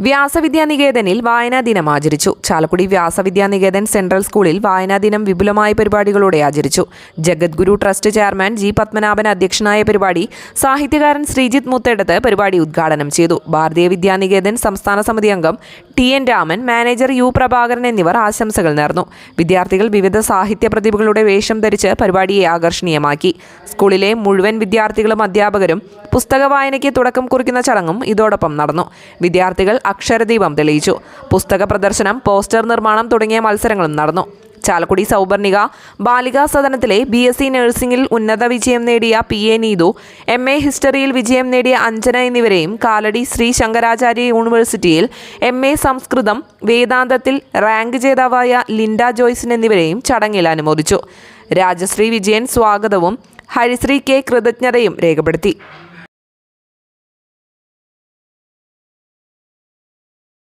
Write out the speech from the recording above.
വ്യാസവിദ്യാനികേതനിൽ വായനാ ദിനം ആചരിച്ചു. ചാലക്കുടി വ്യാസവിദ്യാനികേതൻ സെൻട്രൽ സ്കൂളിൽ വായനാ ദിനം വിപുലമായ പരിപാടികളോടെ ആചരിച്ചു. Jagadguru trust chairman G Padmanabhan അധ്യക്ഷനായ പരിപാടി സാഹിത്യകാരൻ ശ്രീജിത്ത് മുത്തേടത്ത് പരിപാടി ഉദ്ഘാടനം ചെയ്തു. ഭാരതീയ വിദ്യാനികേതൻ സംസ്ഥാന സമിതി അംഗം T N Raman manager U Prabhakaran എന്നിവർ ആശംസകൾ നേർന്നു. വിദ്യാർത്ഥികൾ വിവിധ സാഹിത്യ പ്രതിഭകളുടെ വേഷം ധരിച്ച് പരിപാടിയെ ആകർഷണീയമാക്കി. സ്കൂളിലെ മുഴുവൻ വിദ്യാർത്ഥികളും അധ്യാപകരും പുസ്തക വായനയ്ക്ക് തുടക്കം കുറിക്കുന്ന ചടങ്ങും ഇതോടൊപ്പം നടന്നു. വിദ്യാർത്ഥികൾ അക്ഷരദീപം തെളിയിച്ചു. പുസ്തക പ്രദർശനം പോസ്റ്റർ നിർമ്മാണം തുടങ്ങിയ മത്സരങ്ങളും നടന്നു. ചാലക്കുടി സൗപർണിക ബാലികാ സദനത്തിലെ ബി എസ് സി നഴ്സിംഗിൽ ഉന്നത വിജയം നേടിയ P A Neethu M A ഹിസ്റ്ററിയിൽ വിജയം നേടിയ അഞ്ജന എന്നിവരെയും കാലടി ശ്രീ ശങ്കരാചാര്യ യൂണിവേഴ്സിറ്റിയിൽ എം എ സംസ്കൃതം വേദാന്തത്തിൽ റാങ്ക് ജേതാവായ ലിൻഡ ജോയ്സൺ എന്നിവരെയും ചടങ്ങിൽ അനുമോദിച്ചു. രാജശ്രീ വിജയൻ സ്വാഗതവും ഹരിശ്രീ കെ കൃതജ്ഞതയും രേഖപ്പെടുത്തി.